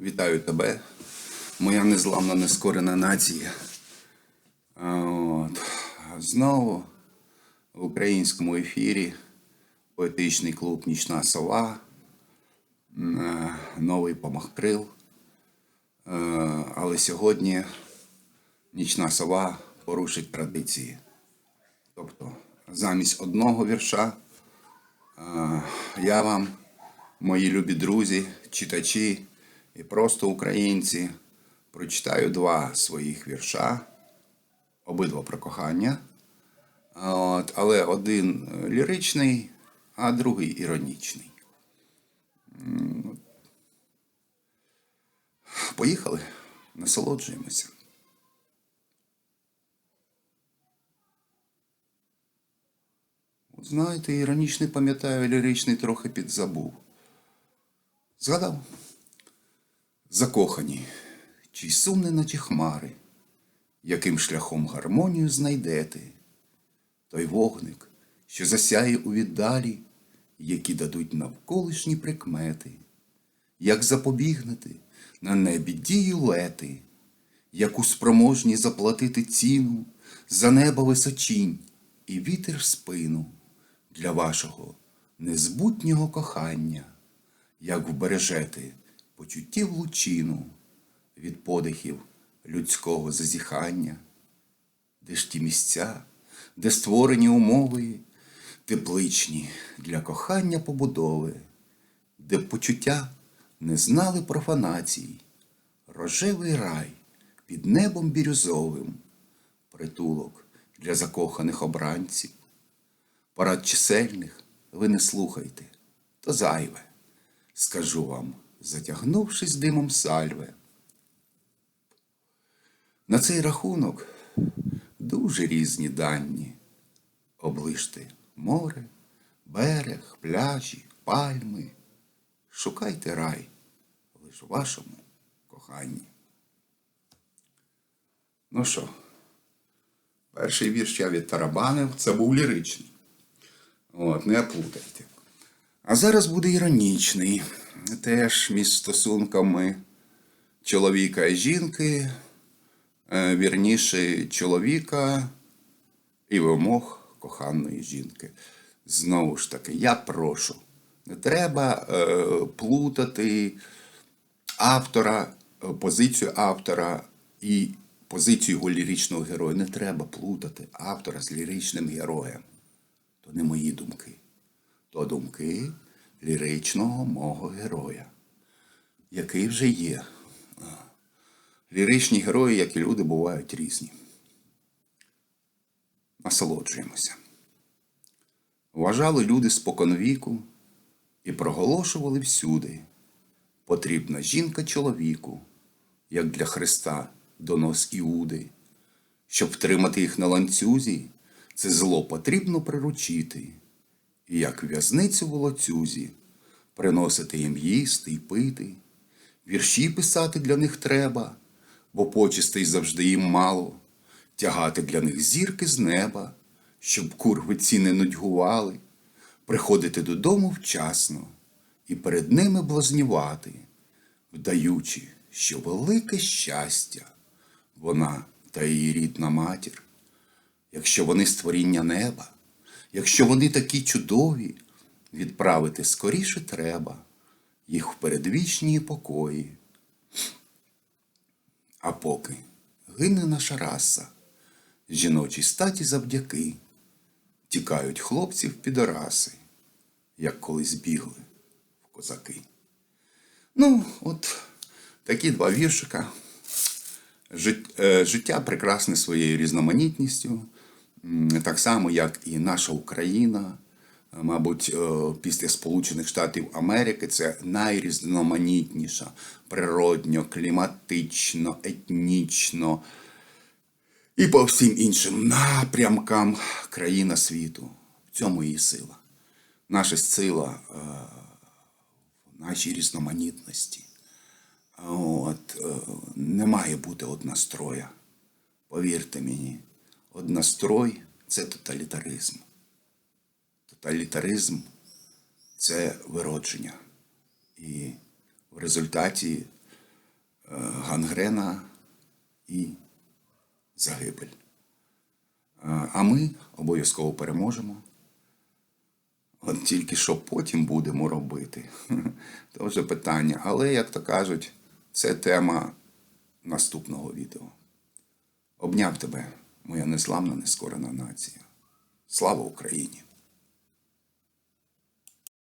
Вітаю тебе, моя незламна нескорена нація. От. Знову в українському ефірі поетичний клуб Нічна сова, М, новий помахкрил. Е, Але сьогодні нічна сова порушить традиції. Тобто, замість одного вірша е, я вам, мої любі друзі, читачі і просто українці, прочитаю два своїх вірша, обидва про кохання. От, але один е, ліричний, а другий іронічний. Поїхали, насолоджуємося. Знаєте, іронічний пам'ятаю, ліричний трохи підзабув. Згадав? Закохані, чий сумне наче хмари, яким шляхом гармонію знайдете, той вогник, що засяє у віддалі, які дадуть навколишні прикмети, як запобігнете на небі дії лети, яку спроможні заплатити ціну за небо височінь і вітер в спину для вашого незбутнього кохання, як вбережете почуттів лучину від подихів людського зазіхання, де ж ті місця, де створені умови, тепличні для кохання побудови, де почуття не знали профанацій, рожевий рай під небом бірюзовим, притулок для закоханих обранців. Парад чисельних ви не слухайте, то зайве, скажу вам, затягнувшись димом сальве. На цей рахунок дуже різні дані. Оближте море, берег, пляжі, пальми. Шукайте рай лиш вашому коханні. Ну що, перший вірш я відтарабанив, це був ліричний. От, не плутайте. А зараз буде іронічний. Теж між стосунками чоловіка і жінки, е, вірніше чоловіка і вимог коханої жінки. Знову ж таки, я прошу, не треба е, плутати автора, е, позицію автора і позицію його ліричного героя. Не треба плутати автора з ліричним героєм. То не мої думки, то думки ліричного мого героя, який вже є. Ліричні герої, як і люди, бувають різні. Насолоджуємося. Вважали люди споконвіку і проголошували всюди. Потрібна жінка чоловіку, як для Христа донос Іуди. Щоб втримати їх на ланцюзі, це зло потрібно приручити, і як в'язницю в лоцюзі, приносити їм їсти й пити, вірші писати для них треба, бо почестей завжди їм мало, тягати для них зірки з неба, щоб курвиці не нудьгували, приходити додому вчасно і перед ними блазнювати, вдаючи, що велике щастя, вона та її рідна матір. Якщо вони створіння неба, якщо вони такі чудові, відправити скоріше треба їх в передвічні покої. А поки гине наша раса, жіночій статі завдяки, тікають хлопці в підораси, як колись бігли в козаки. Ну, от такі два віршика. Е, Життя прекрасне своєю різноманітністю, так само, як і наша Україна. Е, Мабуть, е, після Сполучених Штатів Америки це найрізноманітніша природньо, кліматично, етнічно і по всім іншим напрямкам країна світу. В цьому її сила. Наша сила е, в нашій різноманітності. От, не має бути одностроя. Повірте мені, однострой це тоталітаризм. Тоталітаризм це виродження. І в результаті гангрена і загибель. Е, А ми обов'язково переможемо. От тільки що потім будемо робити, то вже питання. Але, як то кажуть, це тема наступного відео. Обняв тебе, моя незламна, нескорена нація. Слава Україні!